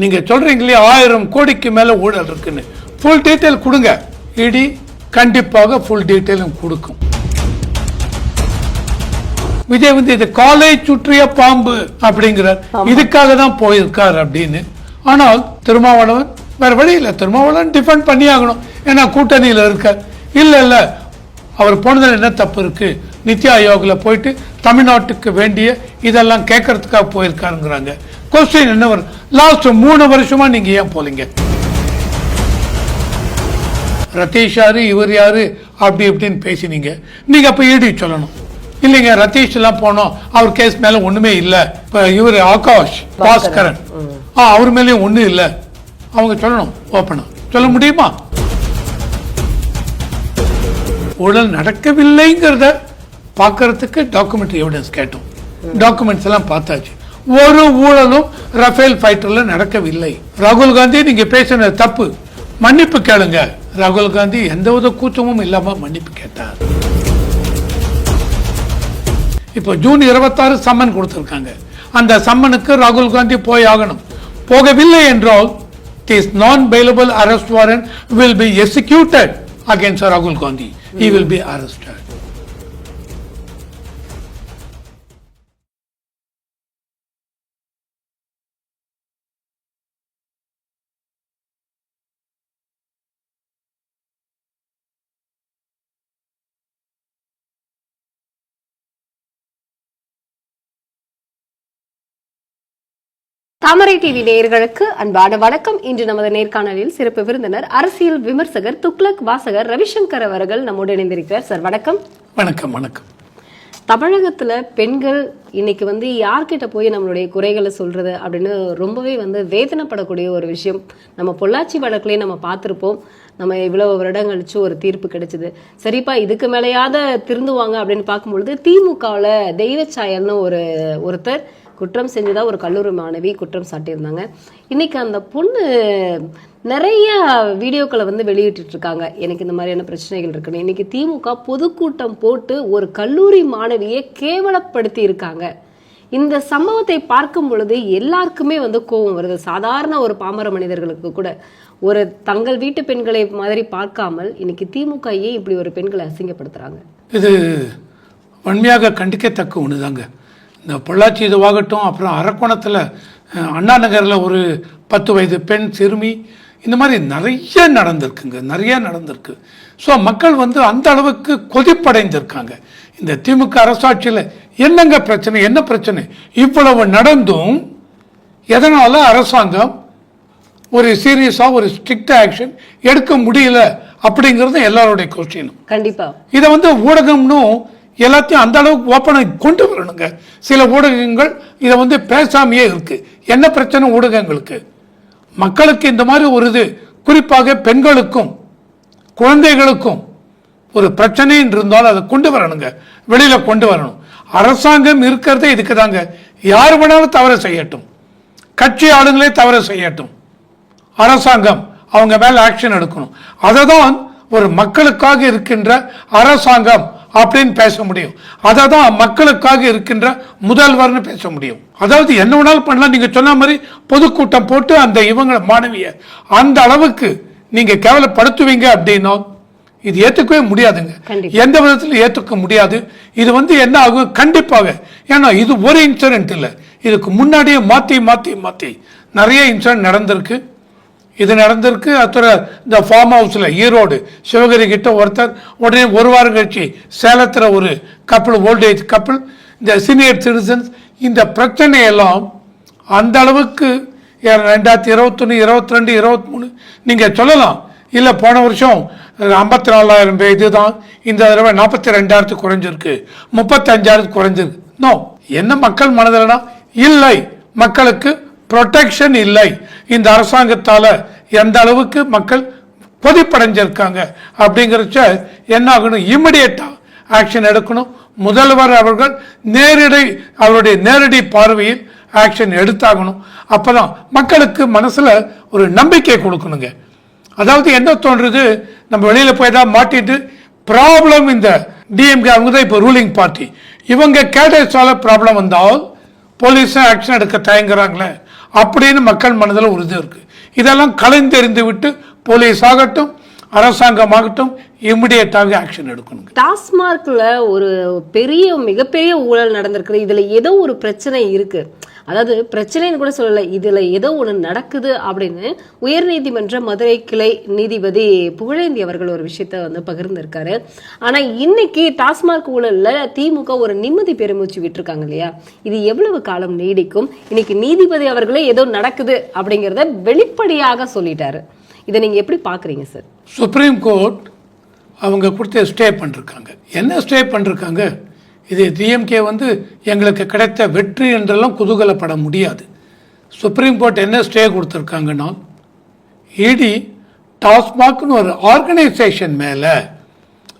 நீங்க சொல்றீங்களே ஆயிரம் கோடிக்கு மேல ஊழல் இருக்குன்னு. ஃபுல் டீட்டெயில் கொடுங்க. இடி கண்டிப்பாக ஃபுல் டீட்டெயிலும் கொடுக்கும். விஜய் வந்து இது காலை சுற்றிய பாம்பு அப்படிங்கிறார். இதுக்காக தான் போயிருக்கார் அப்படின்னு. ஆனால் திருமாவளவன் வேற வழி இல்லை. திருமாவளவன் டிஃபெண்ட் பண்ணி ஆகணும். ஏன்னா கூட்டணியில் இருக்க இல்ல இல்ல. அவர் போனதில் என்ன தப்பு இருக்கு? நித்தி ஆயோக்ல போயிட்டு தமிழ்நாட்டுக்கு வேண்டிய இதெல்லாம் கேட்கறதுக்காக போயிருக்காருங்கிறாங்க. கொஸ்டின் என்ன வரும் லாஸ்ட் மூணு வருஷமா நீங்க ஏன் போலீங்க? ரதீஷ் யாரு இவர் யாரு அப்படி இப்படின்னு பேசினீங்க. நீங்க அப்ப ஈடி சொல்லணும். இல்லைங்க ரதீஷ் எல்லாம் போனோம். அவர் கேஸ் மேல ஒண்ணுமே இல்ல. இப்ப இவர் ஆகாஷ் பாஸ்கரன். ஆ அவர் மேலயும் ஒண்ணும் இல்ல. அவங்க சொல்லணும் ஓப்பனா சொல்ல முடியுமா? ஊழல் நடக்கவில்லைங்கிறத பார்க்கறதுக்கு டாக்குமெண்ட்ரி எவிடன்ஸ் கேட்டோம். டாக்குமெண்ட்ஸ் எல்லாம் பார்த்தாச்சு. ஒரு ஊழலும் ரஃபேல் ஃபைட்டர்ல நடக்கவில்லை. ராகுல் காந்தி நீங்க பேசின தப்பு. மன்னிப்பு கேளுங்க. ராகுல் காந்தி எந்தவித கூச்சமும் இல்லாம மன்னிப்பு கேட்டார். இப்போ ஜூன் இருபத்தாறு சம்மன் கொடுத்திருக்காங்க. அந்த சம்மனுக்கு ராகுல் காந்தி போய் ஆகணும். போகவில்லை என்றால் this non bailable arrest warrant will be executed against ராகுல் Gandhi. He will be arrested Thamarai TV நேயர்களுக்கு அன்பான வணக்கம். இன்று நமது நேர்காணலில் சிறப்பு விருந்தினர் அரசியல் விமர்சகர் துக்ளக் வாசகர் ரவிசங்கர் அவர்கள் நம்மோடு இணைந்திருக்கிறார். சார் வணக்கம். வணக்கம் வணக்கம். தமிழகத்துல பெண்கள் இன்னைக்கு வந்து யார்கிட்ட போய் நம்மளுடைய குறைகளை சொல்றது அப்படின்னு ரொம்பவே வந்து வேதனைப்படக்கூடிய ஒரு விஷயம். நம்ம பொள்ளாச்சி வழக்குலயே நம்ம பார்த்திருப்போம். நம்ம இவ்வளவு வருடம் கழிச்சு ஒரு தீர்ப்பு கிடைச்சது. சரிப்பா இதுக்கு மேலேயாவது திருந்துவாங்க அப்படின்னு பார்க்கும்பொழுது திமுகவுல தெய்வச்சாயல்னு ஒரு ஒருத்தர் குற்றம் செஞ்சுதான் ஒரு கல்லூரி மாணவி குற்றம் சாட்டியிருந்தாங்க. இன்னைக்கு அந்த பொண்ணு நிறைய வீடியோக்களை வந்து வெளியிட்டு இருக்காங்க எனக்கு இந்த மாதிரியான பிரச்சனைகள் இருக்குன்னு. இன்னைக்கு திமுக பொதுக்கூட்டம் போட்டு ஒரு கல்லூரி மாணவியை கேவலப்படுத்தி இருக்காங்க இந்த சம்பவத்தை பார்க்கும் பொழுது எல்லாருக்குமே வந்து கோபம் வருது. சாதாரண ஒரு பாமர மனிதர்களுக்கு கூட. ஒரு தங்கள் வீட்டு பெண்களை மாதிரி பார்க்காமல் இன்னைக்கு திமுக ஏன் இப்படி ஒரு பெண்களை அசிங்கப்படுத்துறாங்க? இது வன்மையாக கண்டிக்கத்தக்க ஒண்ணுதாங்க. இந்த பொள்ளாச்சி இதுவாகட்டும் அப்புறம் அரக்கோணத்தில் அண்ணா நகரில் ஒரு பத்து வயது பெண் சிறுமி இந்த மாதிரி நிறைய நடந்திருக்குங்க நிறைய நடந்திருக்கு. ஸோ மக்கள் வந்து அந்த அளவுக்கு கொதிப்படைந்திருக்காங்க இந்த திமுக அரசாட்சியில் என்னங்க பிரச்சனை என்ன பிரச்சனை? இவ்வளவு நடந்தும் எதனால அரசாங்கம் ஒரு சீரியஸாக ஒரு ஸ்ட்ரிக்ட் ஆக்ஷன் எடுக்க முடியல அப்படிங்கிறது எல்லாருடைய கொஸ்டினும் கண்டிப்பா. இதை வந்து ஊடகம்னும் எல்லாத்தையும் அந்த அளவுக்கு ஓப்பனாக கொண்டு வரணுங்க. சில ஊடகங்கள் இதை வந்து பேசாமையே இருக்கு. என்ன பிரச்சனை ஊடகங்களுக்கு? மக்களுக்கு இந்த மாதிரி ஒரு இது குறிப்பாக பெண்களுக்கும் குழந்தைகளுக்கும் ஒரு பிரச்சனைன்னு இருந்தாலும் அதை கொண்டு வரணுங்க. வெளியில கொண்டு வரணும். அரசாங்கம் இருக்கிறதே இதுக்கு தாங்க யார் வேணாலும் தவறு செய்யட்டும். கட்சி ஆளுங்களே தவறு செய்யட்டும். அரசாங்கம் அவங்க மேல ஆக்ஷன் எடுக்கணும். அதை தான் ஒரு மக்களுக்காக இருக்கின்ற அரசாங்கம் அப்படின்னு பேச முடியும். அதை தான் மக்களுக்காக இருக்கின்ற முதல்வர்னு பேச முடியும். அதாவது என்ன வேணாலும் பண்ணலாம். நீங்க சொன்ன மாதிரி பொதுக்கூட்டம் போட்டு அந்த இவங்க மாணவிய அந்த அளவுக்கு நீங்க கேவலப்படுத்துவீங்க அப்படின்னா இது ஏத்துக்கவே முடியாதுங்க. எந்த விதத்தில் ஏத்துக்க முடியாது. இது வந்து என்ன ஆகும் கண்டிப்பாக. ஏன்னா இது ஒரு இன்சிடென்ட் இல்லை. இதுக்கு முன்னாடியே மாத்தி மாத்தி மாத்தி நிறைய இன்சிடென்ட் நடந்திருக்கு. இது நடந்திருக்கு. அத்துறை இந்த ஃபார்ம் ஹவுஸில் ஈரோடு சிவகிரி கிட்ட ஒருத்தர் உடனே ஒரு வாரம் கழிச்சு சேலத்தில் ஒரு கப்பல் ஓல்டேஜ் கப்பல் இந்த சீனியர் சிட்டிசன்ஸ் இந்த பிரச்சனையெல்லாம் அந்த அளவுக்கு ஏ- ரெண்டாயிரத்தி இருபத்தொன்று இருபத்தி ரெண்டு இருபத்தி மூணு நீங்கள் சொல்லலாம். இல்லை போன வருஷம் ஐம்பத்தி நாலாயிரம் பேர் இதுதான் இந்த தடவை நாற்பத்தி ரெண்டாயிரத்துக்கு குறைஞ்சிருக்கு. முப்பத்தஞ்சாயிரத்துக்கு குறைஞ்சிருக்கு. நோ என்ன மக்கள் மனதில்னா இல்லை. மக்களுக்கு ப்ரொடெக்ஷன் இல்லை. இந்த அரசாங்கத்தால் எந்த அளவுக்கு மக்கள் கொதிப்படைஞ்சிருக்காங்க அப்படிங்கிறச்ச என்ன ஆகணும்? இம்மிடியட்டாக ஆக்ஷன் எடுக்கணும். முதல்வர் அவர்கள் நேரடி அவருடைய நேரடி பார்வையில் ஆக்ஷன் எடுத்தாகணும். அப்பதான் மக்களுக்கு மனசில் ஒரு நம்பிக்கை கொடுக்கணுங்க. அதாவது என்ன தோன்றுது? நம்ம வெளியில் போய் தான் மாட்டிட்டு ப்ராப்ளம் இந்த டிஎம்கே அவங்க தான் இப்போ ரூலிங் பார்ட்டி இவங்க கேட்டஸால ப்ராப்ளம் வந்தால் போலீஸும் ஆக்ஷன் எடுக்க தயங்குறாங்களே? அப்படின்னு மக்கள் மனதில் உறுதி இருக்கு. இதெல்லாம் கலைந்தெறிந்து விட்டு போலீஸ் ஆகட்டும் அரசாங்கமாகட்டும் இமிடியேட்டாக ஆக்ஷன் எடுக்கணும் டாஸ்மார்க்ல ஒரு பெரிய மிகப்பெரிய ஊழல் நடந்திருக்குது. இதுல ஏதோ ஒரு பிரச்சனை இருக்கு. அதாவது பிரச்சனைன்னு கூட சொல்லல. இதுல ஏதோ ஒன்று நடக்குது அப்படின்னு உயர்நீதிமன்ற மதுரை கிளை நீதிபதி புகழேந்தி அவர்கள் ஒரு விஷயத்த வந்து பகிர்ந்திருக்காரு. ஆனா இன்னைக்கு டாஸ்மார்க் ஊழல்ல திமுக ஒரு நிம்மதி பெருமூச்சு விட்டுருக்காங்க இல்லையா? இது எவ்வளவு காலம் நீடிக்கும்? இன்னைக்கு நீதிபதி அவர்களே ஏதோ நடக்குது அப்படிங்கிறத வெளிப்படையாக சொல்லிட்டாரு. இதை நீங்க எப்படி பாக்குறீங்க சார் சுப்ரீம் கோர்ட் அவங்க கொடுத்த ஸ்டே பண்ணிருக்காங்க. என்ன ஸ்டே பண்ணிருக்காங்க? இது டிஎம்கே வந்து எங்களுக்கு கிடைத்த வெற்றி என்றெல்லாம் குதூகலப்பட முடியாது. சுப்ரீம் கோர்ட் என்ன ஸ்டே கொடுத்துருக்காங்கன்னா இடி டாஸ்மாக்னு ஒரு ஆர்கனைசேஷன் மேலே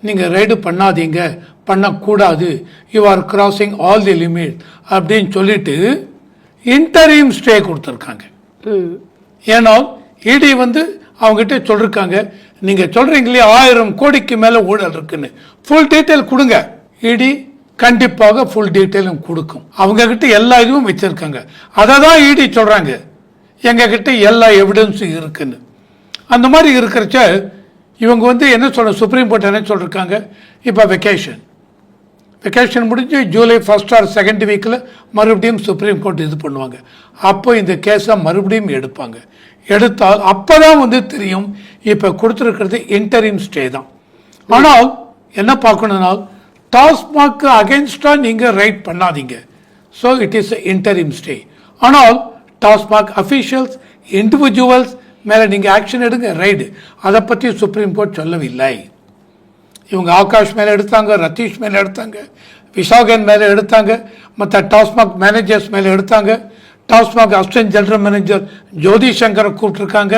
நீங்கள் ரைடு பண்ணாதீங்க பண்ணக்கூடாது. You are crossing all the limit அப்படின்னு சொல்லிட்டு இன்டரீம் ஸ்டே கொடுத்துருக்காங்க. ஏன்னா இடி வந்து அவங்ககிட்ட சொல்லிருக்காங்க. நீங்க சொல்றீங்களே ஆயிரம் கோடிக்கு மேல ஊழல் இருக்குன்னு. ஃபுல் டீட்டெயில் கொடுங்க. இடி கண்டிப்பாக ஃபுல் டீட்டெயிலும் கொடுக்கும். அவங்க கிட்ட எல்லா இதுவும் வச்சிருக்காங்க. அதை தான் இடி சொல்றாங்க. எங்க கிட்ட எல்லா எவிடன்ஸும் இருக்குன்னு. அந்த மாதிரி இருக்கிறச்ச இவங்க வந்து என்ன சொல்ற சுப்ரீம் கோர்ட் என்ன சொல்லிருக்காங்க? இப்போ வெக்கேஷன் வெக்கேஷன் முடிஞ்சு ஜூலை ஃபர்ஸ்ட் ஆர் செகண்ட் வீக்கில் மறுபடியும் சுப்ரீம் கோர்ட் இது பண்ணுவாங்க. அப்போ இந்த கேஸை மறுபடியும் எடுப்பாங்க. எடுத்தால் அப்போ தான் வந்து தெரியும் இப்போ கொடுத்துருக்கிறது இன்டரிம் ஸ்டே தான். ஆனால் என்ன பார்க்கணும்னா டாஸ்மாக்கு அகேன்ஸ்டாக நீங்கள் ரைட் பண்ணாதீங்க. So it is interim stay ஆனால் டாஸ்மாக் அஃபீஷியல்ஸ் இண்டிவிஜுவல்ஸ் மேலே நீங்கள் ஆக்ஷன் எடுங்க ரைடு அதை பற்றி சுப்ரீம் கோர்ட் சொல்லவில்லை. இவங்க ஆகாஷ் மேலே எடுத்தாங்க ரத்தீஷ் மேலே எடுத்தாங்க விசாகன் மேலே எடுத்தாங்க மற்ற டாஸ்மாக் மேனேஜர்ஸ் மேலே எடுத்தாங்க. TASMAC assistant general manager Jothi சங்கரை கூப்பிட்டுருக்காங்க.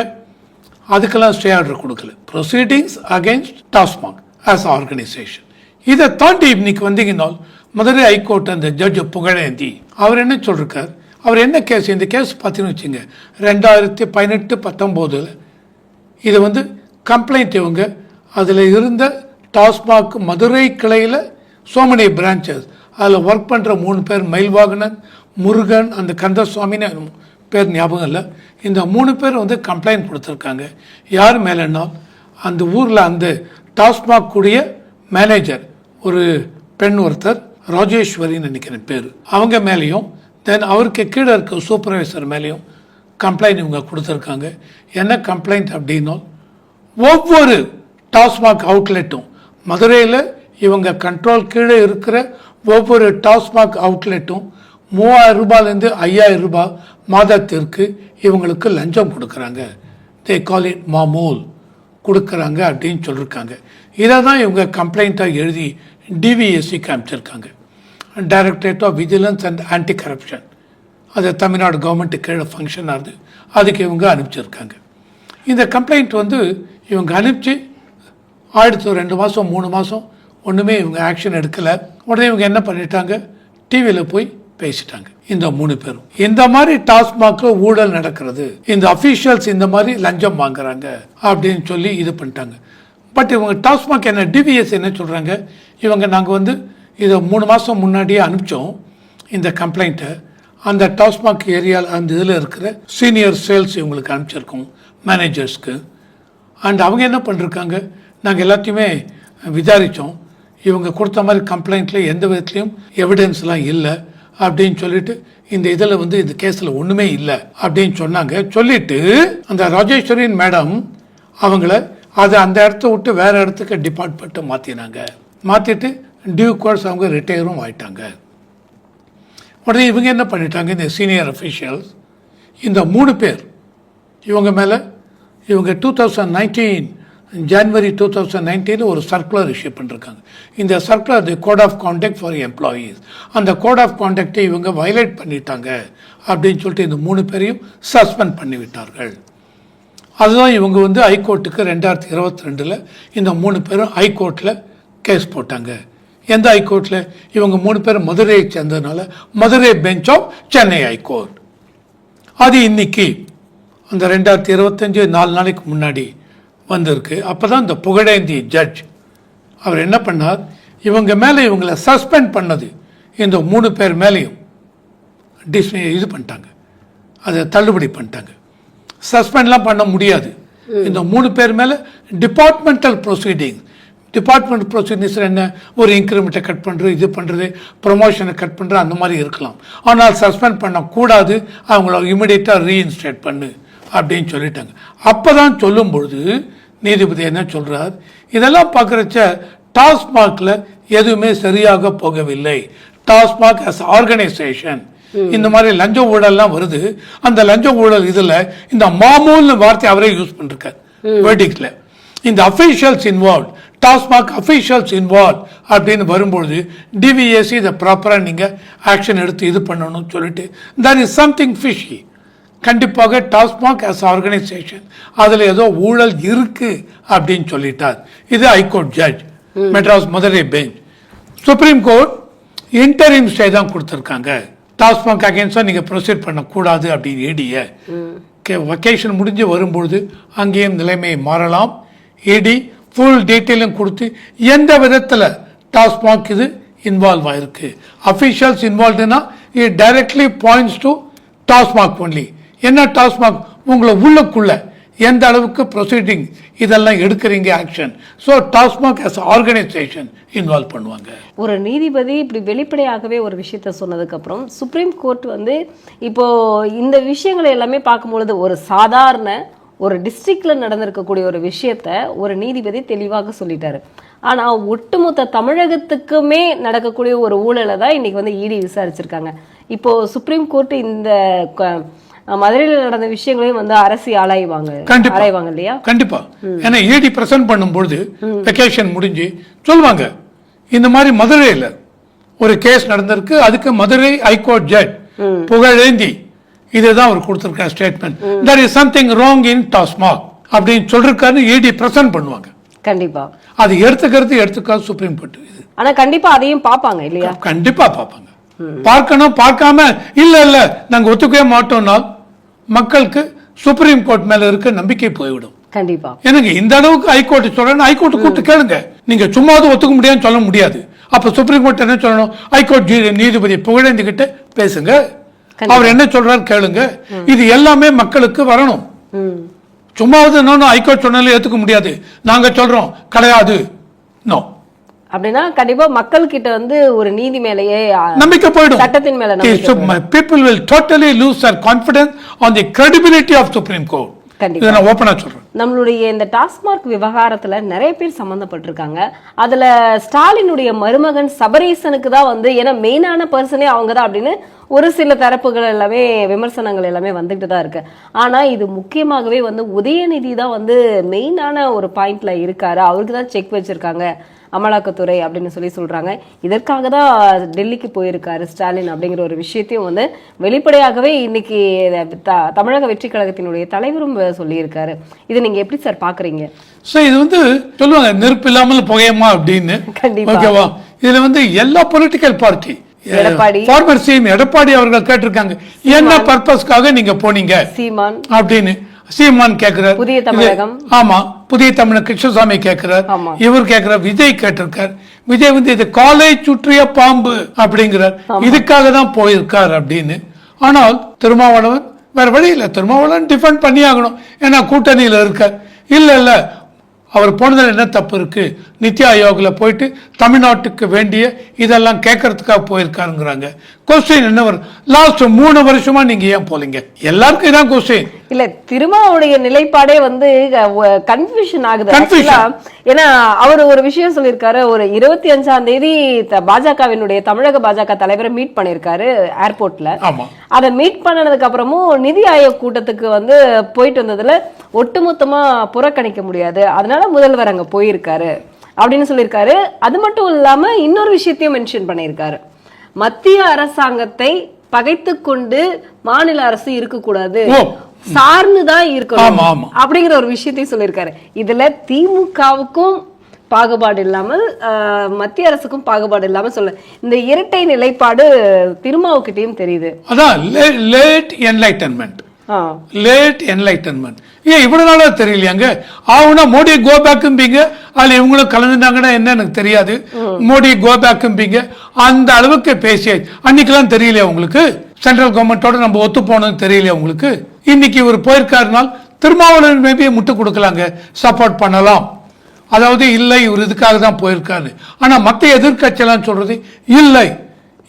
அதுக்கெல்லாம் ஸ்டே ஆர்டர் கொடுக்கல. Proceedings against TASMAC as organisation இதை தாண்டி இன்னைக்கு வந்தீங்கன்னா மதுரை ஹைகோர்ட் அந்த ஜட்ஜ் புகழேந்தி அவர் என்ன சொல்லிருக்கார்? அவர் என்ன கேஸ் இந்த கேஸ் பார்த்தீங்கன்னு வச்சுங்க ரெண்டாயிரத்தி பதினெட்டு பத்தொம்போதில் இது வந்து கம்ப்ளைண்ட் இவங்க. அதில் இருந்த டாஸ்மாக் மதுரை கிளையில் சோமனி many அதில் ஒர்க் பண்ணுற மூணு பேர் மயில்வாகனன் முருகன் அந்த கந்தசுவாமின்னு பேர் ஞாபகம் இல்லை. இந்த மூணு பேர் வந்து கம்ப்ளைண்ட் கொடுத்துருக்காங்க. யார் மேலேன்னா அந்த ஊரில் அந்த டாஸ்மாக் கூடிய மேனேஜர் ஒரு பெண் ஒருத்தர் ராஜேஸ்வரின்னு நினைக்கிறேன் பேர். அவங்க மேலேயும் தென் அவருக்கு கீழே இருக்க சூப்பர்வைசர் மேலேயும் கம்ப்ளைண்ட் இவங்க கொடுத்துருக்காங்க. என்ன கம்ப்ளைண்ட் அப்படின்னா ஒவ்வொரு டாஸ்மாக் அவுட்லெட்டும் மதுரையில் இவங்க கண்ட்ரோல் கீழே இருக்கிற ஒவ்வொரு டாஸ்மாக் அவுட்லெட்டும் மூவாயிரம் ரூபாயிலேருந்து ஐயாயிரம் ரூபாய் மாதத்திற்கு இவங்களுக்கு லஞ்சம் கொடுக்குறாங்க. தே கால் இட் மாமூல். கொடுக்குறாங்க அப்படின்னு சொல்லியிருக்காங்க இதை தான் இவங்க கம்ப்ளைண்ட்டாக எழுதி டிவிஎஸ்சி காமிச்சிருக்காங்க directorate of vigilance and anti corruption அது தமிழ்நாடு கவர்மெண்ட்டு கீழே ஃபங்க்ஷன் ஆகுது அதுக்கு இவங்க அனுப்பிச்சிருக்காங்க. இந்த கம்ப்ளைண்ட் வந்து இவங்க அனுப்பிச்சு ஆயிடுத்து ரெண்டு மாதம் மூணு மாதம் ஒன்றுமே இவங்க ஆக்ஷன் எடுக்கலை. உடனே இவங்க என்ன பண்ணிட்டாங்க? டிவியில் போய் பேசிட்டாங்க. இந்த மூணு பேரும். இந்த மாதிரி டாஸ்மாக்ல ஊழல் நடக்கிறது இந்த அஃபீஷியல்ஸ் இந்த மாதிரி லஞ்சம் வாங்குறாங்க அப்படின்னு சொல்லி இது பண்ணிட்டாங்க. பட் இவங்க டாஸ்மாக் என்ன டிவிஎஸ் என்ன சொல்கிறாங்க இவங்க நாங்கள் வந்து இதை மூணு மாதம் முன்னாடியே அனுப்பிச்சோம் இந்த கம்ப்ளைண்ட்டை அந்த டாஸ்மாக் ஏரியாவில் அந்த இதில் இருக்கிற சீனியர் சேல்ஸ் இவங்களுக்கு அனுப்பிச்சிருக்கோம் மேனேஜர்ஸ்க்கு அண்ட் அவங்க என்ன பண்ணிருக்காங்க? நாங்கள் எல்லாத்தையுமே விசாரித்தோம் இவங்க கொடுத்த மாதிரி கம்ப்ளைண்ட்டில் எந்த விதத்துலையும் எவிடன்ஸ்லாம் இல்லை. அப்படின்னு சொல்லிட்டு இந்த இதில் வந்து இந்த கேஸில் ஒன்றுமே இல்லை அப்படின்னு சொன்னாங்க. சொல்லிட்டு அந்த ராஜேஸ்வரின் மேடம் அவங்கள அதை அந்த இடத்த விட்டு வேற இடத்துக்கு டிபார்ட்மெண்ட்டை மாற்றினாங்க மாற்றிட்டு டியூ கோர்ஸ் அவங்க ரிட்டையரும் ஆயிட்டாங்க. உடனே இவங்க என்ன பண்ணிட்டாங்க? இந்த சீனியர் அஃபிஷியல்ஸ் இந்த மூணு பேர் இவங்க மேலே இவங்க two thousand nineteen January two thousand நைன்டீனில் ஒரு சர்க்குலர் இஷ்யூ பண்ணிருக்காங்க. இந்த circular the code of conduct for employees அந்த கோட் ஆஃப் கான்டாக்டை இவங்க வயலேட் பண்ணிட்டாங்க அப்படின்னு சொல்லிட்டு இந்த மூணு பேரையும் சஸ்பெண்ட் பண்ணிவிட்டார்கள். அதுதான் இவங்க வந்து ஹைகோர்ட்டுக்கு ரெண்டாயிரத்தி இருபத்தி ரெண்டில் இந்த மூணு பேரும் ஹைகோர்ட்டில் கேஸ் போட்டாங்க. எந்த ஹைகோர்ட்டில் இவங்க மூணு பேரும் மதுரையை சேர்ந்ததுனால Madurai bench of Chennai high court அது இன்னைக்கு அந்த ரெண்டாயிரத்தி இருபத்தஞ்சு நாலு நாளைக்கு முன்னாடி வந்திருக்கு. அப்போ தான் இந்த புகழேந்தி ஜட்ஜ் அவர் என்ன பண்ணார்? இவங்க மேலே இவங்களை சஸ்பெண்ட் பண்ணது இந்த மூணு பேர் மேலேயும். டிஸ் இது பண்ணிட்டாங்க. அதை தள்ளுபடி பண்ணிட்டாங்க. சஸ்பெண்ட்லாம் பண்ண முடியாது. இந்த மூணு பேர் மேலே டிபார்ட்மெண்டல் ப்ரொசீடிங் டிபார்ட்மெண்ட் ப்ரொசீடிங்ஸ் என்ன? ஒரு இன்க்ரிமெண்ட்டை கட் பண்ணுறது இது பண்ணுறது ப்ரொமோஷனை கட் பண்ணுறது அந்த மாதிரி இருக்கலாம். ஆனால் சஸ்பெண்ட் பண்ணக்கூடாது. அவங்கள இமிடியேட்டாக ரீஇன்ஸ்டேட் பண்ணு அப்படின்னு சொல்லிட்டாங்க. அப்போ தான் சொல்லும் பொழுது நீதிபதி என்ன சொல்றார்? இதெல்லாம் பார்க்குறச்ச டாஸ்மாகில் எதுவுமே சரியாக போகவில்லை. டாஸ்மாக் as ஆர்கனைசேஷன் இந்த மாதிரி லஞ்ச ஊழல்லாம் வருது. அந்த லஞ்ச ஊழல் இதுல இந்த மாமூல்னு வார்த்தை அவரே யூஸ் பண்ணிருக்கார் வேர்டிக்ல இந்த officials involve TASMAC officials involve அப்படின்னு வரும்பொழுது டிவிஎஸ்சி இதை ப்ராப்பராக நீங்கள் ஆக்ஷன் எடுத்து இது பண்ணணும்னு சொல்லிட்டு தட் இஸ் சம்திங் ஃபிஷி கண்டிப்பாக டாஸ்மாக் as ஆர்கனைசேஷன் அதில் ஏதோ ஊழல் இருக்கு அப்படின்னு சொல்லிட்டார். இது high court judge Madras Madurai bench supreme court interim stay தான் கொடுத்துருக்காங்க. டாஸ்மாக் அகேன்ஸ்டாக நீங்கள் ப்ரொசீட் பண்ணக்கூடாது அப்படின்னு ஏடிய வெக்கேஷன் முடிஞ்சு வரும்பொழுது அங்கேயும் நிலைமை மாறலாம். ஏடி ஃபுல் டீட்டெயிலும் கொடுத்து எந்த விதத்தில் டாஸ்மாக் இது இன்வால்வ் ஆயிருக்கு. Officials இன்வால்வ்டுனா it directly points to TASMAC only என்ன டாஸ்மாக்? உங்களை உள்ளுக்குள்ள. எந்த அளவுக்கு ப்ரொசீடிங் இதெல்லாம் எடுக்கிறீங்க action so TASMAC as organisation involve பண்ணுவாங்க. ஒரு நீதிபதி இப்படி வெளிப்படையாகவே ஒரு விஷயத்த சொன்னதுக்கப்புறம் சுப்ரீம் கோர்ட் வந்து இப்போ இந்த விஷயங்களை எல்லாமே பார்க்கும்பொழுது ஒரு சாதாரண ஒரு டிஸ்ட்ரிக்டில் நடந்திருக்கக்கூடிய ஒரு விஷயத்த ஒரு நீதிபதி தெளிவாக சொல்லிட்டாரு. ஆனால் ஒட்டுமொத்த தமிழகத்துக்குமே நடக்கக்கூடிய ஒரு ஊழலை தான் இன்னைக்கு வந்து இடி விசாரிச்சிருக்காங்க. இப்போ சுப்ரீம் கோர்ட் இந்த க- மதுரையில் நடந்த விஷயங்களையும் வந்து அரசு ஆராய்வாங்க. கண்டிப்பா. ஆராய்வாங்க இல்லையா? கண்டிப்பா. ஏன்னா ஏடி பிரசன்ட் பண்ணும்பொழுது வெக்கேஷன் முடிஞ்சு சொல்லுவாங்க இந்த மாதிரி மதுரையில் ஒரு கேஸ் நடந்திருக்கு. அதுக்கு மதுரை ஹைகோர்ட் ஜட்ஜ் புகழேந்தி இதுதான் அவர் கொடுத்திருக்கார் statement that is something wrong in TASMAC அப்படின்னு சொல்லிருக்காரு ஏடி பிரசன்ட் பண்ணுவாங்க. கண்டிப்பா. அது எடுத்துக்கிறது எடுத்துக்காது சுப்ரீம் கோர்ட் இது. ஆனா கண்டிப்பா அதையும் பார்ப்பாங்க இல்லையா? கண்டிப்பா பார்ப்பாங்க. பார்க்கணும் பார்க்காம இல்ல இல்ல நாங்க ஒத்துக்கவே மாட்டோம்னா மக்களுக்கு சுப்ரீம் கோர்ட் மேல இருக்க நம்பிக்கை போய்விடும். கண்டிப்பா. எனக்கு இந்த அளவுக்கு ஹைகோர்ட் சொல்றேன் ஹைகோர்ட் கூப்பிட்டு கேளுங்க. நீங்க சும்மாவது ஒத்துக்க முடியாதுன்னு சொல்ல முடியாது. அப்ப சுப்ரீம் கோர்ட் என்ன சொல்லணும்? ஹைகோர்ட் நீதிபதி புகழேந்தி கிட்ட பேசுங்க அவர் என்ன சொல்றாரு கேளுங்க. இது எல்லாமே மக்களுக்கு வரணும். சும்மாவது இன்னொன்னு ஹைகோர்ட் சொன்னாலும் ஏத்துக்க முடியாது. நாங்க சொல்றோம் கிடையாது. நோ அப்படின்னா கண்டிப்பா மக்கள் கிட்ட வந்து ஒரு நீதி மேலேயே நம்பிக்கை போயிடும். சட்டத்தின் மேல people will totally lose their confidence on the credibility of supreme court நம்மளுடைய இந்த டாஸ்மாக் விவகாரத்துல நிறைய பேர் சம்பந்தப்பட்டிருக்காங்க. அதுல ஸ்டாலினுடைய மருமகன் சபரீசனுக்கு தான் வந்து ஏன்னா மெயினான பர்சனே அவங்க தான் அப்படின்னு ஒரு சில தரப்புகள் எல்லாமே விமர்சனங்கள் எல்லாமே வந்துகிட்டு தான் இருக்கு. ஆனா இது முக்கியமாகவே வந்து உதயநிதி தான் வந்து மெயினான ஒரு பாயிண்ட்ல இருக்காரு. அவருக்கு தான் செக் வச்சிருக்காங்க. அமலாக்கத்துறை அப்படின்னு சொல்லி சொல்றாங்க. இதற்காக தான் டெல்லிக்கு போயிருக்காரு ஸ்டாலின் அப்படிங்கிற ஒரு விஷயத்தையும் வந்து வெளிப்படையாகவே இன்னைக்கு தமிழக வெற்றி கழகத்தினுடைய தலைவரும் சொல்லியிருக்காரு. இதை நீங்க எப்படி சார் பாக்குறீங்க? ஸோ இது வந்து சொல்லுவாங்க நெருப்பு இல்லாமல் புகையமா? அப்படின்னு. ஓகேவா? இதுல வந்து எல்லா political party Edappadi. Former CM Edappadi அவர்கள் கேட்டிருக்காங்க. என்ன பர்பஸ்க்காக நீங்க போனீங்க? சீமான். அப்படின்னு. சீமான் புதிய தமிழகம். ஆமா புதிய தமிழக கிருஷ்ணசாமி கேக்குறார் ஆமா. இவர் கேக்குறார் விஜய் கேட்டிருக்கார். விஜய் வந்து இது காலை சுற்றிய பாம்பு அப்படிங்கிறார். இதுக்காக தான் போயிருக்கார் அப்படின்னு. ஆனால் திருமாவளவன் வேற வழி இல்லை. திருமாவளவன் டிஃபெண்ட் பண்ணி ஆகணும் ஏன்னா கூட்டணியில இருக்கார். இல்ல இல்ல. அவர் போனதுல என்ன தப்பு இருக்கு? நித்தி ஆயோக்ல போயிட்டு தமிழ்நாட்டுக்கு வேண்டிய இதெல்லாம் கேட்கறதுக்காக போயிருக்காருங்கிறாங்க. கொஸ்டின் என்ன வரும்? லாஸ்ட் மூணு வருஷமா நீங்க ஏன் போலீங்க? எல்லாருக்கும் இதான் கொஸ்டின். இல்ல திருமாவுடைய நிலைப்பாடே வந்து கன்ஃபியூஷன் ஆகுது. ஏன்னா அவர் ஒரு விஷயம் சொல்லியிருக்காரு. ஒரு இருபத்தி அஞ்சாம் தேதி பாஜகவினுடைய தமிழக பாஜக தலைவரை மீட் பண்ணியிருக்காரு ஏர்போர்ட்ல அதை மீட் பண்ணதுக்கு அப்புறமும் நிதி ஆயோக் கூட்டத்துக்கு வந்து போயிட்டு வந்ததுல ஒட்டுமொத்தமா புறக்கணிக்க முடியாது. அதனால முதல்வர் அங்க போயிருக்காரு அப்படின்னு சொல்லியிருக்காரு. அது மட்டும் இல்லாம இன்னொரு விஷயத்தையும் மென்ஷன் பண்ணியிருக்காரு. மத்திய அரசாங்கத்தை பகைத்து கொண்டு மாநில அரசு இருக்கக்கூடாது. சார்ந்துதான் இருக்கணும். அப்படிங்கிற ஒரு விஷயத்தையும் சொல்லியிருக்காரு. இதுல திமுகவுக்கும் பாகுபாடு இல்லாமல் மத்திய அரசுக்கும் பாகுபாடு இல்லாமல் சொல்ல இந்த இரட்டை நிலைப்பாடு திருமாவுக்கிட்டையும் தெரியுது. அதான் லேட் என்லைட்டன்மெண்ட் ஆ. லேட் என்லைட்டன்மெண்ட் ஏன் இவ்வளவு நாளா தெரியலையாங்க? ஆகுனா மோடி கோ பேக்கும்பீங்க அதுல இவங்களும் கலந்துட்டாங்கன்னா என்ன எனக்கு தெரியாது. மோடி கோ பேக்கும்பீங்க அந்த அளவுக்கு பேசியாச்சு. அன்னைக்கெல்லாம் தெரியலையா உங்களுக்கு? சென்ட்ரல் கவர்மெண்ட்டோட நம்ம ஒத்து போனோம்னு தெரியலையா உங்களுக்கு? இன்னைக்கு இவர் போயிருக்காருனால் திருமாவளவன் மேபி முட்டை கொடுக்கலாங்க. சப்போர்ட் பண்ணலாம். அதாவது இல்லை இவர் இதுக்காக தான் போயிருக்காரு. ஆனால் மற்ற எதிர்கட்சியெல்லாம் சொல்றது இல்லை.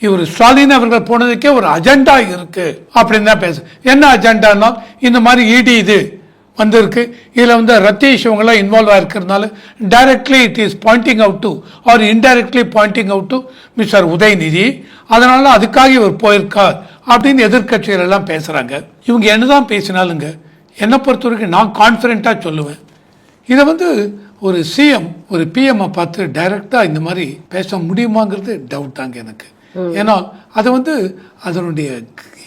இவர் ஸ்டாலின் அவர்கள் போனதுக்கே ஒரு அஜெண்டா இருக்கு. அப்படின்னு தான் பேச என்ன அஜெண்டானா இந்த மாதிரி இடி இது வந்திருக்கு. இதில் வந்து ரத்தீஷ் இவங்கெல்லாம் involve ஆகிருக்கிறதுனால directly it is pointing out to or indirectly pointing out to mister Udhayanidhi அதனால அதுக்காக இவர் போயிருக்கார். அப்படின்னு எதிர்க்கட்சிகள் எல்லாம் பேசுறாங்க. இவங்க என்னதான் பேசினாலுங்க என்னை பொறுத்த வரைக்கும் நான் கான்ஃபிடென்ட்டாக சொல்லுவேன். இதை வந்து ஒரு சிஎம் ஒரு பிஎம்ஐ பார்த்து டைரக்டா இந்த மாதிரி பேச முடியுமாங்கிறது டவுட் தாங்க எனக்கு. ஏன்னா அது வந்து அதனுடைய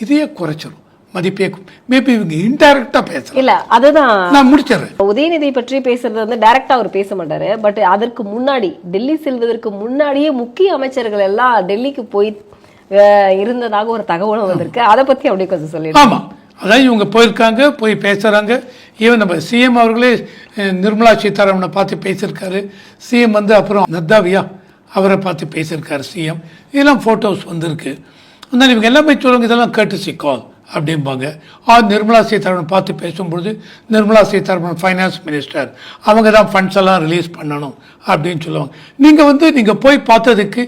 இதையே குறைச்சிரும். மதிப்பே மேபி இவங்க இன்டைரக்டா பேசுறாங்க இல்ல அதுதான். நான் முடிச்சிடுறேன். உதயநிதி பற்றி பேசுறது வந்து டைரக்டா அவர் பேச மாட்டாரு. பட் அதற்கு முன்னாடி டெல்லி செல்வதற்கு முன்னாடியே முக்கிய அமைச்சர்கள் எல்லாம் டெல்லிக்கு போய் இருந்ததாக ஒரு தகவலும் வந்திருக்கு. அதை பத்தி அப்படியே கொஞ்சம் சொல்லிடுங்க. ஆமா. அதான் இவங்க போயிருக்காங்க போய் பேசுறாங்க. ஈவன் நம்ம சிஎம் அவர்களே நிர்மலா சீதாராமனை பார்த்து பேசியிருக்காரு. சிஎம் வந்து அப்புறம் நத்தாவியா அவரை பார்த்து பேசியிருக்காரு சிஎம் இதெல்லாம் ஃபோட்டோஸ் வந்திருக்கு. அதனால் இவங்க எல்லாமே சொல்லுவாங்க இதெல்லாம் கேட்டுசி கால் அப்படிம்பாங்க. ஆ நிர்மலா சீதாராமன் பார்த்து பேசும்பொழுது நிர்மலா சீதாராமன் ஃபைனான்ஸ் மினிஸ்டர் அவங்க தான் ஃபண்ட்ஸ் எல்லாம் ரிலீஸ் பண்ணணும் அப்படின்னு சொல்லுவாங்க. நீங்கள் வந்து நீங்கள் போய் பார்த்ததுக்கு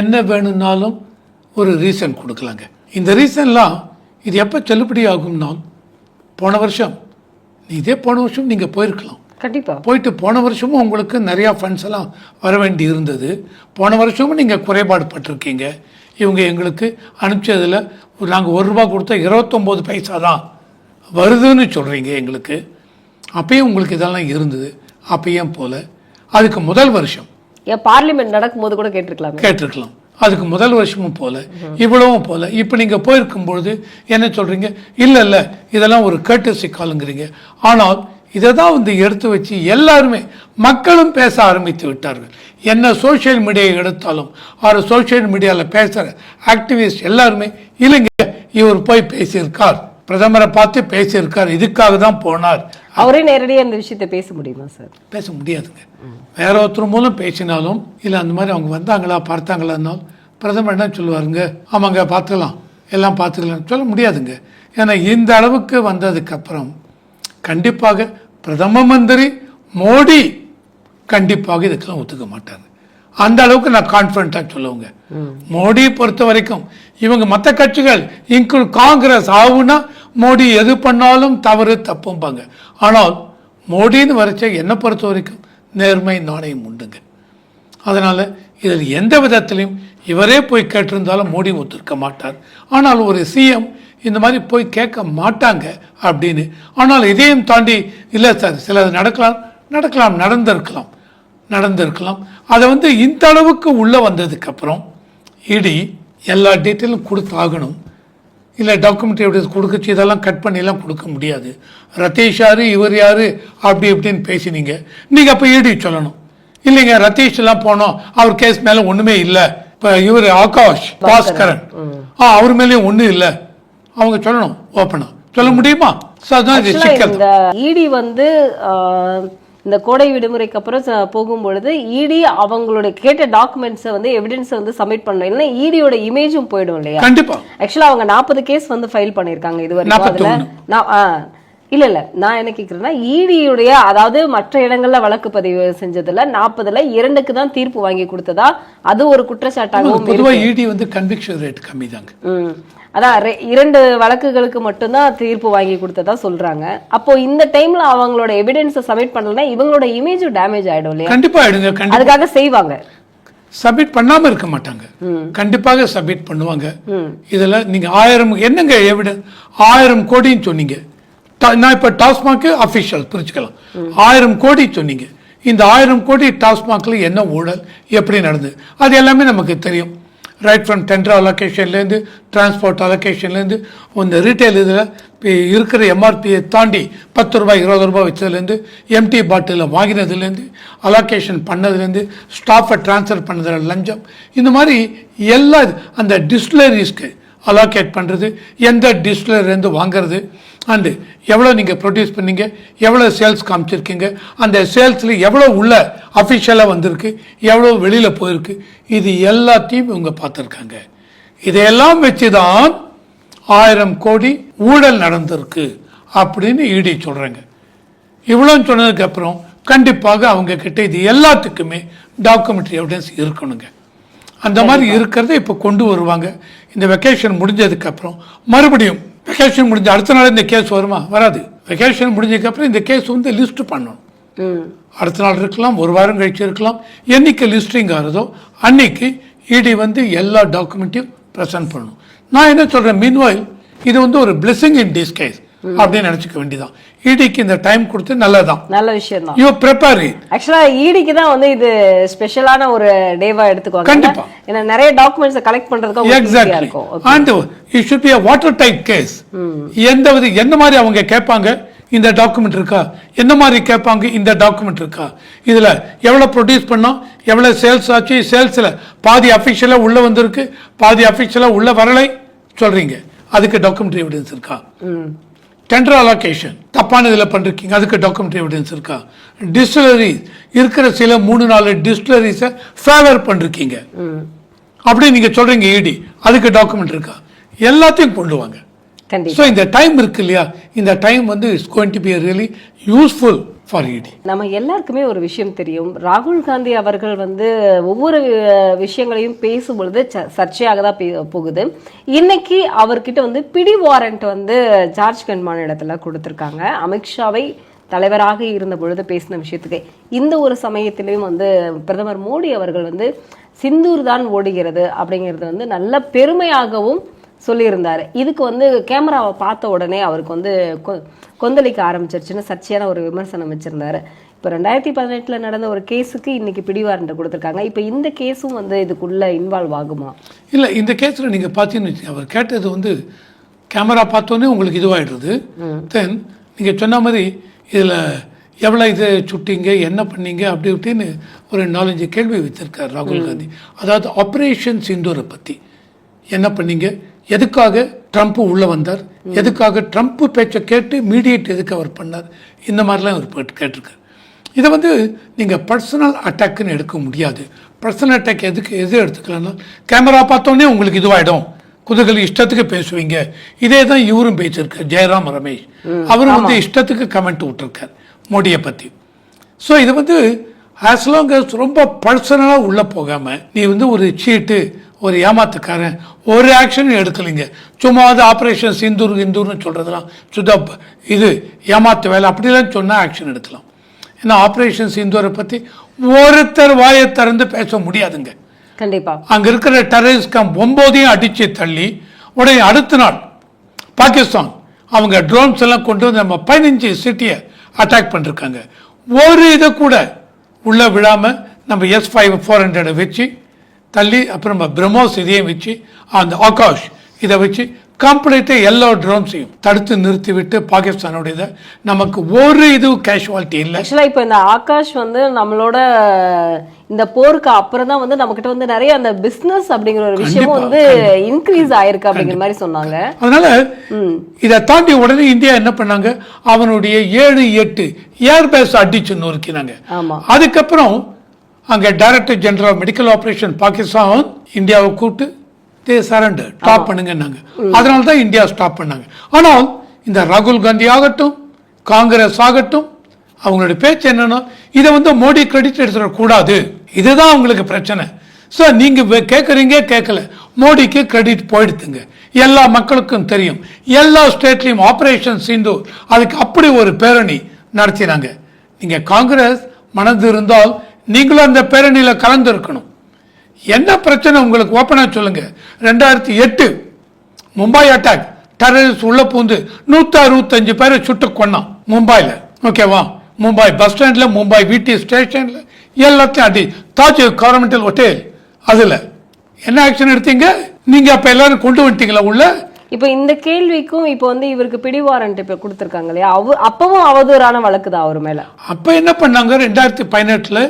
என்ன வேணும்னாலும் ஒரு ரீசன் கொடுக்கலாங்க. இந்த ரீசன்லாம் இது எப்போ செல்லுபடி ஆகும்னால் போன வருஷம். இதே போன வருஷம் நீங்கள் போயிருக்கலாம். கண்டிப்பா. போயிட்டு போன வருஷமும் உங்களுக்கு நிறையா ஃபண்ட்ஸ் எல்லாம் வர வேண்டி இருந்தது. போன வருஷமும் நீங்கள் குறைபாடு பட்டிருக்கீங்க இவங்க எங்களுக்கு அனுப்பிச்சதில் நாங்கள் ஒரு ரூபா கொடுத்தா இருபத்தொம்போது பைசா தான் வருதுன்னு சொல்கிறீங்க எங்களுக்கு. அப்பயும் உங்களுக்கு இதெல்லாம் இருந்தது. அப்பயும் போல. அதுக்கு முதல் வருஷம். பார்லிமெண்ட் நடக்கும்போது கூட கேட்டிருக்கலாமே. கேட்டிருக்கலாம். அதுக்கு முதல் வருஷமும் போகல இவ்வளவும் போகல இப்போ நீங்கள் போயிருக்கும்பொழுது என்ன சொல்கிறீங்க இல்லை இல்லை இதெல்லாம் ஒரு கேட்டசி காலுங்கிறீங்க ஆனால் இதை தான் வந்து எடுத்து வச்சு எல்லாருமே மக்களும் பேச ஆரம்பித்து விட்டார்கள். என்ன சோஷியல் மீடியா எடுத்தாலும் அவர் சோஷியல் மீடியாவில் பேசுகிற ஆக்டிவிஸ்ட் எல்லாருமே இல்லைங்க இவர் போய் பேசியிருக்கார். பிரதமரை பார்த்து பேசியிருக்கார். இதுக்காக தான் போனார். அவரே நேரடியா இந்த விஷயத்தை பேச முடியுமா சார் பேச முடியாதுங்க. வேற ஒருத்தர் மூலம் பேசினாலும் இல்லை அந்த மாதிரி அவங்க வந்தாங்களா பார்த்தாங்களான்னாலும் பிரதமர் என்ன சொல்லுவாருங்க? ஆமாங்க பார்த்துக்கலாம். எல்லாம் பார்த்துக்கலாம். சொல்ல முடியாதுங்க. ஏன்னா இந்த அளவுக்கு வந்ததுக்கு அப்புறம் கண்டிப்பாக பிரதம மந்திரி மோடி கண்டிப்பாக இதுக்கெல்லாம் ஒத்துக்க மாட்டாங்க அந்த அளவுக்கு நான் கான்ஃபிடண்ட்டாக சொல்லுவேங்க. மோடி பொறுத்த வரைக்கும் இவங்க மற்ற கட்சிகள் இன்க்ளூட் காங்கிரஸ் ஆகுனா மோடி எது பண்ணாலும் தவறு தப்பும்பாங்க. ஆனால் மோடின்னு வரைச்ச என்னை பொறுத்த வரைக்கும் நேர்மை நாணயம் உண்டுங்க. அதனால் இதில் எந்த விதத்திலையும் இவரே போய் கேட்டிருந்தாலும் மோடி ஒத்துருக்க மாட்டார். ஆனால் ஒரு சிஎம் இந்த மாதிரி போய் கேட்க மாட்டாங்க அப்படின்னு. ஆனால் இதையும் தாண்டி இல்லை சார் சிலது நடக்கலாம் நடக்கலாம் நடந்திருக்கலாம் நடந்திருக்கலாம். அதை வந்து இந்த அளவுக்கு உள்ளே வந்ததுக்கப்புறம் இடி எல்லா டீட்டெயிலும் கொடுத்தாகணும். இல்லை டாக்குமெண்ட் எவிடன்ஸ் கொடுக்கச்சு இதெல்லாம் கட் பண்ணிலாம் கொடுக்க முடியாது. ரதீஷ் யாரு இவர் யாரு அப்படி இப்படின்னு பேசினீங்க. நீங்கள் அப்போ ஈடி சொல்லணும். இல்லைங்க ரதீஷ் எல்லாம் போனோம் அவர் கேஸ் மேலே ஒன்றுமே இல்லை. இப்போ இவர் ஆகாஷ் பாஸ்கரன். ஆ அவர் மேலேயும் ஒன்றும் இல்லை. அவங்க சொல்லணும் ஓப்பனா சொல்ல முடியுமா? ஸோ அதுதான் இது சிக்கல். வந்து இந்த கோடை விடுமுறைக்கு அப்புறம் போகும்பொழுது இடி அவங்களுடைய கேட்ட டாக்குமெண்ட்ஸை வந்து எவிடன்ஸை வந்து சப்மிட் பண்ணணும். இல்லைன்னா இடியோட இமேஜும் போயிடும் இல்லையா? கண்டிப்பா. ஆக்சுவலா அவங்க நாற்பது கேஸ் வந்து ஃபைல் பண்ணிருக்காங்க இது வரைக்கும் அதுல. 41. நான் இல்ல இல்ல. நான் என்ன கேக்குறேன்னா ஈடியுடைய அதாவது மற்ற இடங்கள்ல வழக்கு பதிவு செஞ்சதுல நாற்பதுல இரண்டுக்கு தான் தீர்ப்பு வாங்கி கொடுத்ததா? அது ஒரு குற்றச்சாட்டாகவும் இடி வந்து கன்விக்ஷன் ரேட் கம்மி தாங்க. அதான் இரண்டு வழக்குகளுக்கு மட்டும்தான் தீர்ப்பு வாங்கி கொடுத்ததா சொல்றாங்க. அப்போ இந்த டைம்ல அவங்களோட எவிடன்ஸை சப்மிட் பண்ணலன்னா இவங்களோட இமேஜும் டேமேஜ் ஆயிடும் இல்லையா? கண்டிப்பா கண்டிப்பா. அதுக்காக செய்வாங்க. சப்மிட் பண்ணாம இருக்க மாட்டாங்க. கண்டிப்பாக சப்மிட் பண்ணுவாங்க. இதுல நீங்க ஆயிரம் என்னங்க எவிடன்ஸ் ஆயிரம் கோடின்னு சொன்னீங்க. நான் இப்ப டாஸ்மாக் அபிஷியல் புரிச்சுக்கலாம். ஆயிரம் கோடி சொன்னீங்க. இந்த ஆயிரம் கோடி டாஸ்மாக்ல என்ன ஊழல்? எப்படி நடந்தது? அது எல்லாமே நமக்கு தெரியும். ரைட் ஃப்ரம் டெண்டர் அலோகேஷன்லேருந்து டிரான்ஸ்போர்ட் அலோகேஷன்லேருந்து இந்த ரீட்டைல் இதில் இருக்கிற எம்ஆர்பியை தாண்டி பத்து ரூபாய் இருபது ரூபாய் வச்சதுலேருந்து எம்டி பாட்டிலில் வாங்கினதுலேருந்து அலோகேஷன் பண்ணதுலேருந்து ஸ்டாஃபை ட்ரான்ஸ்ஃபர் பண்ணதில் லஞ்சம். இந்த மாதிரி எல்லா அந்த டிஸ்டிலரிஸ்க்கு அலோகேட் பண்ணுறது எந்த டிஸ்டிலர்லேருந்து வாங்குறது அண்டு எவ்வளோ நீங்கள் ப்ரொடியூஸ் பண்ணீங்க? எவ்வளோ சேல்ஸ் காமிச்சிருக்கீங்க? அந்த சேல்ஸில் எவ்வளோ உள்ள அஃபிஷியலாக வந்திருக்கு? எவ்வளோ வெளியில் போயிருக்கு? இது எல்லாத்தையும் இவங்க பார்த்துருக்காங்க. இதையெல்லாம் வச்சு தான் ஆயிரம் கோடி ஊழல் நடந்திருக்கு அப்படின்னு இடி சொல்றாங்க. இவ்வளவு சொன்னதுக்கு அப்புறம் கண்டிப்பாக அவங்க கிட்ட இது எல்லாத்துக்குமே டாக்குமெண்ட்ரி எவிடன்ஸ் இருக்கணுங்க. அந்த மாதிரி இருக்கிறத இப்போ கொண்டு வருவாங்க. இந்த வெக்கேஷன் முடிஞ்சதுக்கு அப்புறம் மறுபடியும் வெக்கேஷன் முடிஞ்ச அடுத்த நாள் இந்த கேஸ் வருமா? வராது. வெக்கேஷன் முடிஞ்சதுக்கு அப்புறம் இந்த கேஸ் வந்து லிஸ்ட் பண்ணணும். அடுத்த நாள் இருக்கலாம் ஒரு வாரம் கழிச்சு இருக்கலாம். என்னைக்கு லிஸ்டிங் ஆகுதோ அன்னைக்கு இடி வந்து எல்லா டாக்குமெண்ட்டையும் ப்ரெசென்ட் பண்ணணும். நான் என்ன சொல்றேன்? மீன்வாயில் இது வந்து ஒரு blessing இன் disguise. அப்படின்னு நினச்சிக்க வேண்டியதான் இடிக்கு இந்த டைம் கொடுத்து நல்லதான் நல்ல விஷயம் தான் யூ ப்ரிப்பேர் ஆக்சுவலா ஈடிக்கு தான் வந்து இது ஸ்பெஷலான ஒரு டேவா எடுத்துக்குவாங்க. கண்டிப்பா. ஏன்னா நிறைய டாக்குமெண்ட்ஸ் கலெக்ட் பண்றதுக்கு எக்ஸாக்ட்லி இருக்கும். And it should be watertight case எந்த வித என்ன மாதிரி அவங்க கேட்பாங்க? இந்த டாக்குமெண்ட் இருக்கா? என்ன மாதிரி கேட்பாங்க? இந்த டாக்குமெண்ட் இருக்கா? இதுல எவ்வளவு ப்ரொடியூஸ் பண்ணோம்? எவ்வளவு சேல்ஸ் ஆச்சு? சேல்ஸ்ல பாதி அஃபிஷியலா உள்ள வந்திருக்கு. பாதி அஃபிஷியலா உள்ள வரலை. சொல்றீங்க. அதுக்கு டாக்குமெண்ட்ரி எவிடன்ஸ் இருக்கா? டெண்டர் அலோகேஷன் தப்பான இதில் பண்ணிருக்கீங்க. அதுக்கு டாக்குமெண்ட்ரி எவிடன்ஸ் இருக்கா? டிஸ்டிலரி இருக்கிற சில மூணு நாலு டிஸ்டிலரிஸை ஃபேவர் பண்ணிருக்கீங்க. ம் அப்படி நீங்க சொல்றீங்க இடி அதுக்கு டாக்குமெண்ட் இருக்கா? எல்லாத்தையும் கொண்டு வாங்க. ஸோ இந்த டைம் இருக்கு இல்லையா? இந்த டைம் வந்து it's going to be really useful நம்ம எல்லாருக்குமே ஒரு விஷயம் தெரியும். ராகுல் காந்தி அவர்கள் வந்து ஒவ்வொரு விஷயங்களையும் பேசும்பொழுது ச- சர்ச்சையாக தான் பே- போகுது. இன்னைக்கு அவர்கிட்ட வந்து பிடி வாரண்ட் வந்து ஜார்ஜ் மாநிலத்தில் இடத்துல கொடுத்துருக்காங்க. அமித்ஷாவை தலைவராக இருந்த பொழுது பேசின விஷயத்துக்கு. இந்த ஒரு சமயத்திலையும் வந்து பிரதமர் மோடி அவர்கள் வந்து சிந்தூர் தான் ஓடுகிறது அப்படிங்கிறது வந்து நல்ல பெருமையாகவும் சொல்லியிருந்தாரு. இதுக்கு வந்து கேமராவை பார்த்த உடனே அவருக்கு வந்து கொ- கொந்தளிக்க ஆரம்பிச்சிருச்சுன்னு சர்ச்சையான ஒரு விமர்சனம் வச்சிருந்தாரு. இப்போ ரெண்டாயிரத்தி பதினெட்டுல நடந்த ஒரு கேஸுக்கு இன்னைக்கு பிடிவாரண்ட் கொடுத்துருக்காங்க. இப்போ இந்த கேஸும் வந்து இதுக்குள்ள இன்வால்வ் ஆகுமா? இல்லை இந்த கேஸில் நீங்கள் பார்த்தீங்கன்னு அவர் கேட்டது வந்து கேமரா பார்த்தோன்னே உங்களுக்கு இதுவாகிடுது தென் நீங்கள் சொன்ன மாதிரி இதில் எவ்வளோ இது சுட்டிங்க என்ன பண்ணீங்க அப்படி இப்படின்னு ஒரு நாலஞ்சு கேள்வி வச்சிருக்கார் ராகுல் காந்தி. அதாவது ஆப்ரேஷன் சிந்தூரை பற்றி என்ன பண்ணீங்க? எதுக்காக ட்ரம்ப் உள்ள வந்தார்? எதுக்காக ட்ரம்ப் பேச்சை கேட்டு மீடியேட் எதுக்கு அவர் பண்ணார்? இந்த மாதிரிலாம் அவர் கேட்டிருக்காரு. இதை வந்து நீங்கள் பர்சனல் அட்டாக்னு எடுக்க முடியாது. பர்சனல் அட்டாக் எதுக்கு எது எடுத்துக்கலாம்னா கேமரா பார்த்தோன்னே உங்களுக்கு இதுவாயிடும். குதுகல் இஷ்டத்துக்கு பேசுவீங்க. இதே தான் இவரும் பேசியிருக்கார் ஜெயராம் ரமேஷ். அவரும் வந்து இஷ்டத்துக்கு கமெண்ட் விட்டுருக்கார் மோடியை பற்றி ஸோ இது வந்து ஆஸ் லாங் ரொம்ப பர்சனலாக உள்ளே போகாமல் நீ வந்து ஒரு சீட்டு ஒரு ஏமாத்துக்காரன் ஒரு ஆக்ஷனும் எடுக்கலைங்க. சும்மா அது ஆப்ரேஷன் சிந்தூர் இந்தூர்னு சொல்கிறதெல்லாம் சுத்த ப- இது ஏமாத்து வேலை அப்படிலாம் சொன்னால் ஆக்ஷன் எடுக்கலாம். ஏன்னா ஆப்ரேஷன் சிந்தூரை பற்றி ஒருத்தர் வாயை திறந்து பேச முடியாதுங்க. கண்டிப்பா. அங்க இருக்கிற டெரரிஸ்ட் கேம்ப் ஒன்பதையும் அடிச்சு தள்ளி உடனே அடுத்த நாள் பாகிஸ்தான் அவங்க ட்ரோன்ஸ் எல்லாம் கொண்டு வந்து நம்ம பதினஞ்சு சிட்டியை அட்டாக் பண்ணிருக்காங்க. ஒரு இதை கூட உள்ள விழாம நம்ம எஸ் ஃபைவ் ஃபோர் ஹண்ட்ரடை வச்சு தள்ளி அப்புறம் நம்ம பிரம்மோஸ் இதையும் வச்சு அந்த ஆகாஷ் இதை வச்சு கம்ப்ளீட்டாக எல்லா ட்ரோன்ஸையும் தடுத்து நிறுத்தி விட்டு பாகிஸ்தானோட இதை நமக்கு ஒரு இது கேஷுவாலிட்டி இல்லை. ஆக்சுவலா இப்போ இந்த ஆகாஷ் வந்து நம்மளோட இந்த போருக்கு அப்புறம் தான் வந்து நம்மகிட்ட வந்து நிறைய அந்த பிசினஸ் அப்படிங்கிற ஒரு கண்டிப்பா, வந்து இன்க்ரீஸ் ஆயிருக்கு அப்படிங்கிற மாதிரி சொன்னாங்க. அதனால இதை தாண்டி உடனே இந்தியா என்ன பண்ணாங்க? அவனுடைய ஏழு எட்டு ஏர்பேஸ் அடிச்சு நொறுக்கினாங்க. அதுக்கப்புறம் அங்க director general medical operation Pakistan இந்தியாவை கூப்பிட்டு தே சரண்டர் ஸ்டாப் பண்ணுங்கன்னாங்க. அதனால தான் இந்தியா ஸ்டாப் பண்ணாங்க. ஆனால் இந்த ராகுல் காந்தி ஆகட்டும் காங்கிரஸ் ஆகட்டும் அவங்களுடைய பேச்சு என்னன்னா இதை வந்து மோடி கிரெடிட் எடுத்துடக்கூடாது இதுதான் அவங்களுக்கு பிரச்சனை. ஸோ நீங்க வே- கேட்குறீங்க கேட்கல மோடிக்கு கிரெடிட் போயிடுத்துங்க. எல்லா மக்களுக்கும் தெரியும். எல்லா ஸ்டேட்லையும் ஆபரேஷன் சிந்து அதுக்கு அப்படி ஒரு பேரணி நடத்தினாங்க. நீங்க காங்கிரஸ் மனது இருந்தால் நீங்களும் அந்த பேரணியில் கலந்துருக்கணும். என்ன பிரச்சனை உங்களுக்கு ஓப்பனாக சொல்லுங்கள் ரெண்டாயிரத்தி எட்டு மும்பை அட்டாக் டெரரிஸ்ட் உள்ள பூந்து நூற்றி அறுபத்தஞ்சு பேரை சுட்டு கொண்டான் மும்பையில் ஓகேவா மும்பை பஸ் ஸ்டாண்டில் மும்பை வீட்டி ஸ்டேஷனில் எல்லாத்தையும் அடி. தாஜ் கவர்மெண்டல் ஹோட்டல் அதில். என்ன ஆக்ஷன் எடுத்தீங்க? நீங்கள் அப்போ எல்லாரும் கொண்டு வந்துட்டீங்களா உள்ள? இப்போ இந்த கேள்விக்கும் இப்போ வந்து இவருக்கு பிடி வாரண்ட் இப்போ கொடுத்துருக்காங்க இல்லையா? அவ அப்பவும் அவதூறான வழக்கு தான் அவர் மேலே? அப்போ என்ன பண்ணாங்க? ரெண்டாயிரத்தி பதினெட்டில்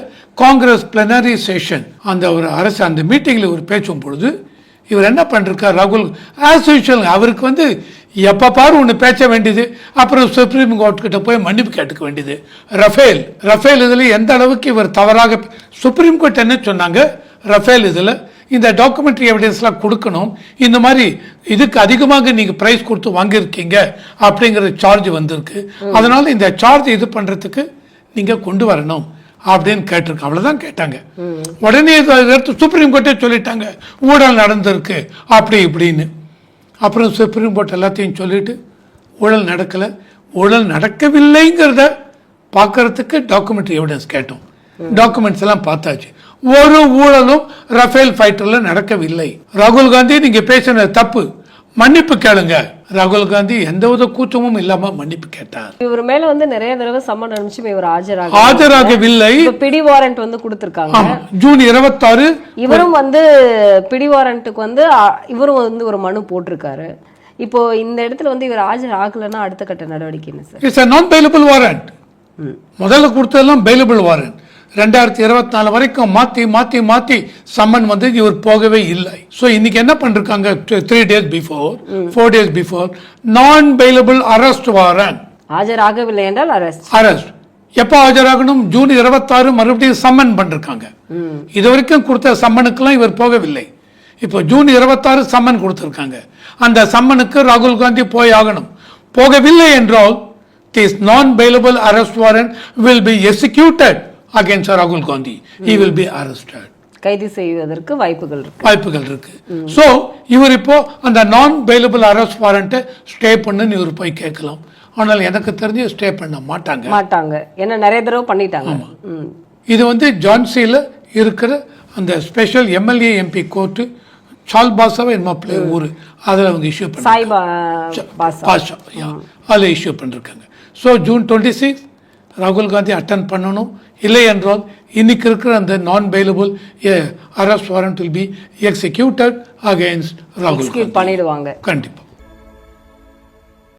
காங்கிரஸ் பிளனரி செஷன் அந்த ஒரு அரசு அந்த மீட்டிங்கில் ஒரு பேசும் பொழுது இவர் என்ன பண்ணிருக்கார்? ராகுல் ஆஸ் யூஷுவல் அவருக்கு வந்து எப்போ பாரு ஒன்று பேச வேண்டியது. அப்புறம் சுப்ரீம் கோர்ட் கிட்ட போய் மன்னிப்பு கேட்டுக்க வேண்டியது. ரஃபேல் ரஃபேல் இதில் எந்த அளவுக்கு இவர் தவறாக சுப்ரீம் கோர்ட் என்ன சொன்னாங்க? ரஃபேல் இதில் இந்த டாக்குமெண்ட்ரி எவிடன்ஸ்லாம் கொடுக்கணும். இந்த மாதிரி இதுக்கு அதிகமாக நீங்க பிரைஸ் கொடுத்து வாங்கியிருக்கீங்க அப்படிங்கிற சார்ஜ் வந்திருக்கு. அதனால இந்த சார்ஜ் இது பண்றதுக்கு நீங்க கொண்டு வரணும் அப்படின்னு கேட்டிருக்கு அவ்வளவுதான் கேட்டாங்க. உடனே எடுத்து சுப்ரீம் கோர்ட்டே சொல்லிட்டாங்க. ஊழல் நடந்திருக்கு அப்படி இப்படின்னு. அப்புறம் சுப்ரீம் கோர்ட் எல்லாத்தையும் சொல்லிட்டு ஊழல் நடக்கல. ஊழல் நடக்கவில்லைங்கிறத பார்க்கறதுக்கு டாக்குமெண்ட்ரி எவிடன்ஸ் கேட்டோம். டாக்குமெண்ட்ஸ் எல்லாம் பார்த்தாச்சு. ஒரு ஊழலும் ரஃபேல் ஃபைட்டர்ல நடக்கவில்லை. ராகுல் காந்தி நீங்க பேசினது தப்பு. மன்னிப்பு கேளுங்க. ராகுல் காந்தி எந்தவித கூச்சமும் இல்லாம மன்னிப்பு கேட்டார். இவர் மேல வந்து நிறைய தடவை சம்மன் அனுப்பிச்சு இவர் ஆஜராக ஆஜராகவில்லை. பிடி வாரண்ட் வந்து கொடுத்திருக்காங்க. ஜூன் இருபத்தாறு இவரும் வந்து பிடி வாரண்ட்டுக்கு வந்து அ, இவரும் வந்து ஒரு மனு போட்டிருக்காரு. இப்போ இந்த இடத்துல வந்து இவர் ஆஜர் ஆகலைன்னா அடுத்த கட்ட நடவடிக்கை என்ன sir? It's a non bailable warrant முதல்ல கொடுத்ததெல்லாம் பெயிலபிள் வாரண்ட் ரெண்டாயிரத்தி இருபத்தி நாலு வரைக்கும் மாத்தி மாத்தி மாத்தி சம்மன் வந்து இவர் போகவே இல்லை. ஸோ இன்னைக்கு என்ன பண்ணிருக்காங்க three days before four days before non bailable arrest warrant ஆஜராகவில்லை என்றால் அரெஸ்ட் அரெஸ்ட் எப்போ ஆஜராகணும்? ஜூன் இருபத்தாறு மறுபடியும் சம்மன் பண்ணிருக்காங்க இது வரைக்கும் கொடுத்த சம்மனுக்கெல்லாம் இவர் போகவில்லை. இப்போ ஜூன் இருபத்தாறு சம்மன் கொடுத்திருக்காங்க. அந்த சம்மனுக்கு ராகுல் காந்தி போய் ஆகணும். போகவில்லை என்றால் this non bailable arrest warrant will be executed against ராகுல் Gandhi he will be arrested. கைது செய்வதற்கு வாய்ப்புகள் இருக்கு. வாய்ப்புகள் இருக்கு. ஸோ இவர் இப்போ அந்த நான் பெயிலபிள் அரெஸ்ட் வாரண்ட்டை ஸ்டே பண்ணுன்னு இவர் போய் கேட்கலாம். ஆனால் எனக்கு தெரிஞ்சு ஸ்டே பண்ண மாட்டாங்க. மாட்டாங்க. ஏன்னா நிறைய தடவை பண்ணிட்டாங்க. இது வந்து ஜான்சியில் இருக்கிற அந்த ஸ்பெஷல் எம்எல்ஏ எம்பி கோர்ட்டு சால்பாசாவை என்ன பிள்ளை ஊர். அதில் அவங்க இஷ்யூ பா- பாஷா அதில் இஷ்யூ பண்ணிருக்காங்க. ஸோ ஜூன் டுவெண்ட்டி சிக்ஸ் ராகுல் காந்தி அட்டன் பண்ணணும். இல்லை என்றால் இன்னைக்கு இருக்கிற அந்த non bailable arrest warrant will be executed against ராகுல் பண்ணிடுவாங்க. கண்டிப்பாக